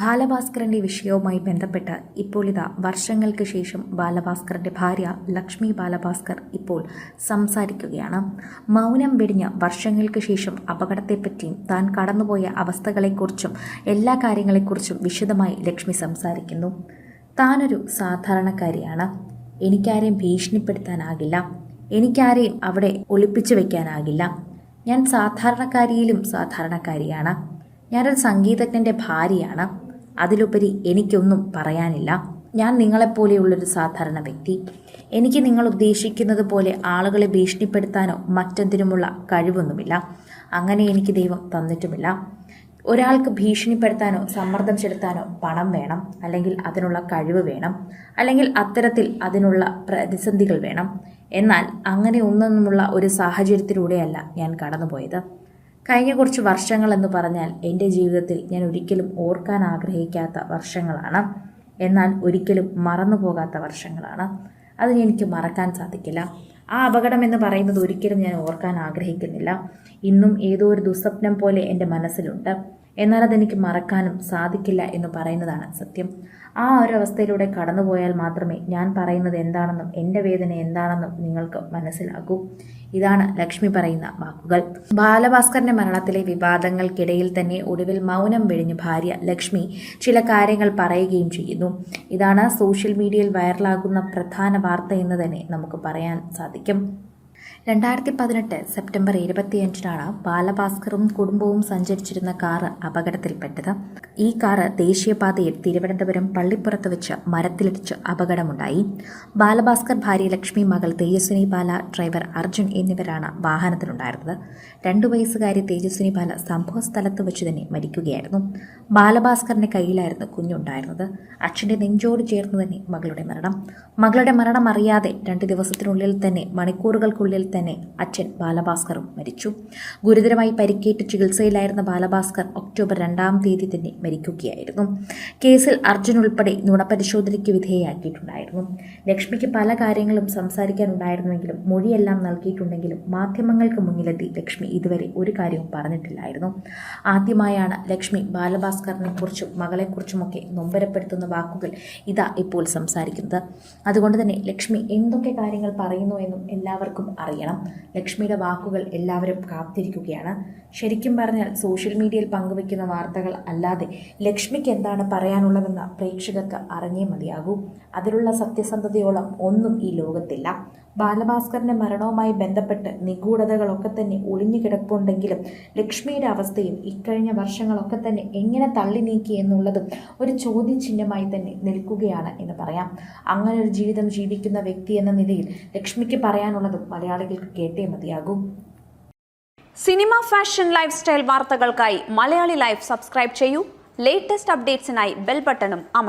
ബാലഭാസ്കറിന്റെ വിഷയവുമായി ബന്ധപ്പെട്ട് ഇപ്പോൾ ഇതാ വർഷങ്ങൾക്ക് ശേഷം ബാലഭാസ്കറിന്റെ ഭാര്യ ലക്ഷ്മി ബാലഭാസ്കർ ഇപ്പോൾ സംസാരിക്കുകയാണ്. മൗനം വെടിഞ്ഞ വർഷങ്ങൾക്ക് ശേഷം അപകടത്തെപ്പറ്റിയും താൻ കടന്നുപോയ അവസ്ഥകളെക്കുറിച്ചും എല്ലാ കാര്യങ്ങളെക്കുറിച്ചും വിശദമായി ലക്ഷ്മി സംസാരിക്കുന്നു. താനൊരു സാധാരണക്കാരിയാണ്. എനിക്കാരെയും ഭീഷണിപ്പെടുത്താനാകില്ല. എനിക്കാരെയും അവിടെ ഒളിപ്പിച്ചു വയ്ക്കാനാകില്ല ഞാൻ സാധാരണക്കാരിയിലും സാധാരണക്കാരിയാണ്. ഞാനൊരു സംഗീതജ്ഞന്റെ ഭാര്യയാണ്. അതിലുപരി എനിക്കൊന്നും പറയാനില്ല. ഞാൻ നിങ്ങളെപ്പോലെയുള്ളൊരു സാധാരണ വ്യക്തി. എനിക്ക് നിങ്ങൾ ഉദ്ദേശിക്കുന്നത് പോലെ ആളുകളെ ഭീഷണിപ്പെടുത്താനോ മറ്റെന്തിനുമുള്ള കഴിവൊന്നുമില്ല. അങ്ങനെ എനിക്ക് ദൈവം തന്നിട്ടുമില്ല. ഒരാൾക്ക് ഭീഷണിപ്പെടുത്താനോ സമ്മർദ്ദം ചെലുത്താനോ പണം വേണം അല്ലെങ്കിൽ അതിനുള്ള കഴിവ് വേണം അല്ലെങ്കിൽ അത്തരത്തിൽ അതിനുള്ള പ്രതിസന്ധികൾ വേണം. എന്നാൽ അങ്ങനെ ഒന്നൊന്നുമുള്ള ഒരു സാഹചര്യത്തിലൂടെയല്ല ഞാൻ കടന്നുപോയത്. കഴിഞ്ഞ കുറച്ച് വർഷങ്ങൾ എന്ന് പറഞ്ഞാൽ എന്റെ ജീവിതത്തിൽ ഞാൻ ഒരിക്കലും ഓർക്കാൻ ആഗ്രഹിക്കാത്ത വർഷങ്ങളാണ്. എന്നാൽ ഒരിക്കലും മറന്നു പോകാത്ത വർഷങ്ങളാണ്. അതിന് എനിക്ക് മറക്കാൻ സാധിക്കില്ല. ആ അപകടം എന്ന് പറയുന്നത് ഒരിക്കലും ഞാൻ ഓർക്കാൻ ആഗ്രഹിക്കുന്നില്ല. ഇന്നും ഏതോ ഒരു ദുസ്വപ്നം പോലെ എന്റെ മനസ്സിലുണ്ട്. എന്നാൽ അതെനിക്ക് മറക്കാനും സാധിക്കില്ല എന്ന് പറയുന്നതാണ് സത്യം. ആ ഒരു അവസ്ഥയിലൂടെ കടന്നുപോയാൽ മാത്രമേ ഞാൻ പറയുന്നത് എന്താണെന്നും എന്റെ വേദന എന്താണെന്നും നിങ്ങൾക്ക് മനസ്സിലാകൂ. ഇതാണ് ലക്ഷ്മി പറയുന്ന വാക്കുകൾ. ബാലഭാസ്കറിന്റെ മരണത്തിലെ വിവാദങ്ങൾക്കിടയിൽ തന്നെ ഒടുവിൽ മൗനം വെടിഞ്ഞ് ഭാര്യ ലക്ഷ്മി ചില കാര്യങ്ങൾ പറയുകയും ചെയ്യുന്നു. ഇതാണ് സോഷ്യൽ മീഡിയയിൽ വൈറലാകുന്ന പ്രധാന വാർത്ത എന്ന് തന്നെ നമുക്ക് പറയാൻ സാധിക്കും. രണ്ടായിരത്തി പതിനെട്ട് സെപ്റ്റംബർ ഇരുപത്തിയഞ്ചിനാണ് ബാലഭാസ്കറും കുടുംബവും സഞ്ചരിച്ചിരുന്ന കാറ് അപകടത്തിൽപ്പെട്ടത്. ഈ കാറ് ദേശീയപാതയിൽ തിരുവനന്തപുരം പള്ളിപ്പുറത്ത് വെച്ച് മരത്തിലിടിച്ച് അപകടമുണ്ടായി. ബാലഭാസ്കർ ഭാര്യ ലക്ഷ്മി മകൾ തേജസ്വിനി ബാല ഡ്രൈവർ അർജുൻ എന്നിവരാണ് വാഹനത്തിലുണ്ടായിരുന്നത്. രണ്ടു വയസ്സുകാരി തേജസ്വിനി ബാല സംഭവ സ്ഥലത്ത് വെച്ച് തന്നെ മരിക്കുകയായിരുന്നു. ബാലഭാസ്കറിന്റെ കയ്യിലായിരുന്നു കുഞ്ഞുണ്ടായിരുന്നത്. അച്ഛന്റെ നെഞ്ചോട് ചേർന്ന് തന്നെ മകളുടെ മരണം. മകളുടെ മരണം അറിയാതെ രണ്ട് ദിവസത്തിനുള്ളിൽ തന്നെ മണിക്കൂറുകൾക്കുള്ളിൽ തന്നെ അച്ഛൻ ബാലഭാസ്കറും മരിച്ചു. ഗുരുതരമായി പരിക്കേറ്റ് ചികിത്സയിലായിരുന്ന ബാലഭാസ്കർ ഒക്ടോബർ രണ്ടാം തീയതി തന്നെ മരിക്കുകയായിരുന്നു. കേസിൽ അർജുൻ ഉൾപ്പെടെ നുണപരിശോധനയ്ക്ക് വിധേയയാക്കിയിട്ടുണ്ടായിരുന്നു. ലക്ഷ്മിക്ക് പല കാര്യങ്ങളും സംസാരിക്കാനുണ്ടായിരുന്നുവെങ്കിലും മൊഴിയെല്ലാം നൽകിയിട്ടുണ്ടെങ്കിലും മാധ്യമങ്ങൾക്ക് മുന്നിലെത്തി ലക്ഷ്മി ഇതുവരെ ഒരു കാര്യവും പറഞ്ഞിട്ടില്ലായിരുന്നു. ആദ്യമായാണ് ലക്ഷ്മി ബാലഭാസ്കറിനെ കുറിച്ചും മകളെക്കുറിച്ചുമൊക്കെ നൊമ്പരപ്പെടുത്തുന്ന വാക്കുകൾ ഇതാ ഇപ്പോൾ സംസാരിക്കുന്നത്. അതുകൊണ്ട് തന്നെ ലക്ഷ്മി എന്തൊക്കെ കാര്യങ്ങൾ പറയുന്നു എന്നും എല്ലാവർക്കും അറിയണം. ലക്ഷ്മിയുടെ വാക്കുകൾ എല്ലാവരും കാത്തിരിക്കുകയാണ്. ശരിക്കും പറഞ്ഞാൽ സോഷ്യൽ മീഡിയയിൽ പങ്കുവയ്ക്കുന്ന വാർത്തകൾ അല്ലാതെ ലക്ഷ്മിക്ക് എന്താണ് പറയാനുള്ളതെന്ന് പ്രേക്ഷകർക്ക് അറിഞ്ഞേ മതിയാകൂ. അതിലുള്ള സത്യസന്ധതയോളം ഒന്നും ഈ ലോകത്തില്ല. ബാലഭാസ്കറിന്റെ മരണവുമായി ബന്ധപ്പെട്ട് നിഗൂഢതകളൊക്കെ തന്നെ ഒളിഞ്ഞു കിടപ്പുണ്ടെങ്കിലും ലക്ഷ്മിയുടെ അവസ്ഥയും ഇക്കഴിഞ്ഞ വർഷങ്ങളൊക്കെ തന്നെ എങ്ങനെ തള്ളി നീക്കി എന്നുള്ളതും ഒരു ചോദ്യചിഹ്നമായി തന്നെ നിൽക്കുകയാണ് എന്ന് പറയാം. അങ്ങനെ ഒരു ജീവിതം ജീവിക്കുന്ന വ്യക്തി എന്ന നിലയിൽ ലക്ഷ്മിക്ക് പറയാനുള്ളതും മലയാളികൾക്ക് കേട്ടേ മതിയാകൂ. സിനിമ ഫാഷൻ ലൈഫ് സ്റ്റൈൽ വാർത്തകൾക്കായി മലയാളി ലൈഫ് സബ്സ്ക്രൈബ് ചെയ്യൂ. ലേറ്റസ്റ്റ് അപ്ഡേറ്റ്സിനായി ബെൽ ബട്ടണും അമർ